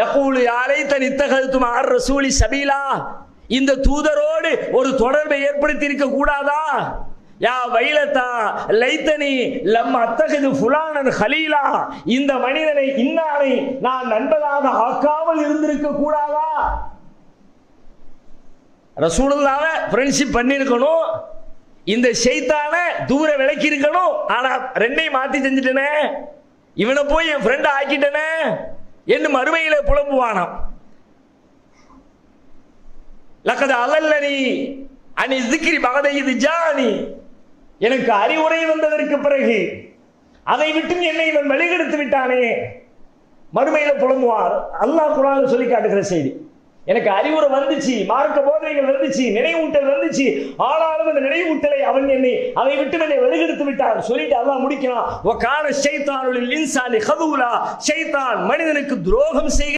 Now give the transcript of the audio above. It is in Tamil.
யகூலு யாரை தனித்தகத்தும் ஆர் ரசூலி சபீலா இந்த தூதரோடு ஒரு தொடர்பை ஏற்படுத்தி இருக்க கூடாதா? யா வைலத்தா லைத்தனி லம் அத்தகது ஃபுலானன் ஹலீலா. இந்த மனிதனை இன்னாரை நான் நண்பனாக ஆக்காமல் இருந்திருக்க கூடாதா? ரசூலுல்லாவ ஃப்ரெண்ட்ஷிப் பண்ணியிருக்கணும். இந்த ஷைத்தான தூர விளக்கி இருக்கணும் ஆனா ரெண்டையும் மாத்தி செஞ்சுட்டேனே. இவனை போய் என் ஃப்ரெண்ட் ஆக்கிட்டனே. என்னும் மறுமையில புலம்புவானாம். லக்கது அலல்லனி அனி திக்ரி பகதை இது ஜானி. எனக்கு அறிவுரை வந்ததற்கு பிறகு அதை விட்டு என்னை இவன் வெளிகெடுத்து விட்டானே. மறுமையில புலம்புவார். அல்லாஹ் குரான் சொல்லி காட்டுகிற செய்தி. எனக்கு அறிவுரை வந்துச்சு மார்க்க போதனைகள் வந்துச்சு நினைவூட்டல் வந்துச்சு. ஆனாலும் அந்த நினைவூட்டலை அவன் என்னை அதை விட்டு என்னை வலுகெடுத்து விட்டான் சொல்லிட்டு அல்லாஹ் முடிக்கிறான். கான ஷைத்தானுல் இன்சானி ஹதுலா ஷைத்தான் மனிதனுக்கு துரோகம் செய்க